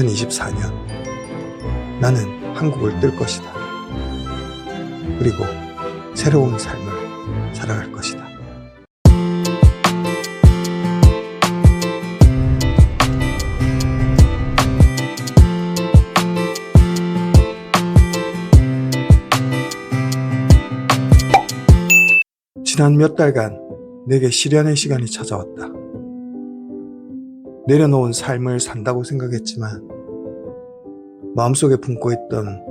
2024년 나는 한국을 뜰 것이다. 그리고 새로운 삶을 살아갈 것이다. 지난 몇 달간 내게 시련의 시간이 찾아왔다. 내려놓은 삶을 산다고 생각했지만 마음속에 품고 있던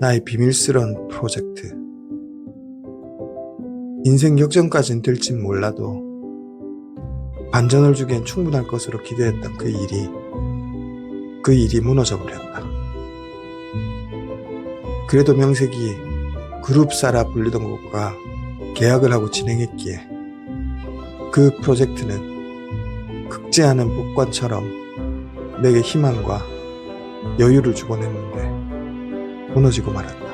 나의 비밀스런 프로젝트. 인생 역전까진 될진 몰라도 반전을 주기엔 충분할 것으로 기대했던 그 일이 그 일이 무너져 버렸다. 그래도 명색이 그룹사라 불리던 곳과 계약을 하고 진행했기에 그 프로젝트는 극제하는 복관처럼 내게 희망과 여유를 주곤 했는데 무너지고 말았다.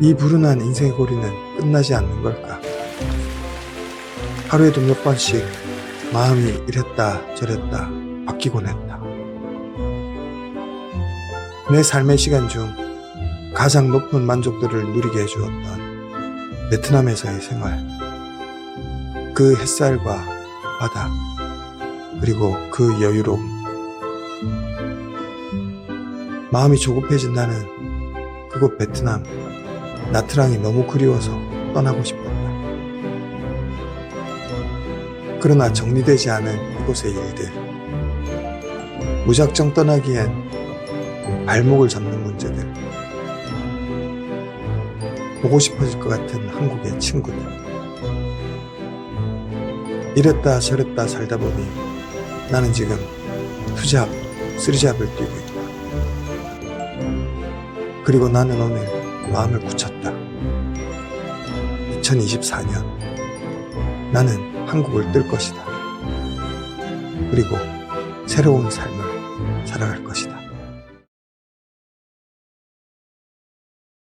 이 불운한 인생의 고리는 끝나지 않는 걸까? 하루에도 몇 번씩 마음이 이랬다 저랬다 바뀌곤 했다. 내 삶의 시간 중 가장 높은 만족도를 누리게 해주었던 베트남에서의 생활. 그 햇살과 바다, 그리고 그 여유로움. 마음이 조급해진 나는 그곳 베트남, 나트랑이 너무 그리워서 떠나고 싶었다. 그러나 정리되지 않은 이곳의 일들. 무작정 떠나기엔 발목을 잡는 문제들. 보고 싶어질 것 같은 한국의 친구들. 이랬다 저랬다 살다 보니 나는 지금 투잡, 쓰리잡을 뛰고 있다. 그리고 나는 오늘 마음을 굳혔다. 2024년 나는 한국을 뜰 것이다. 그리고 새로운 삶을 살아갈 것이다.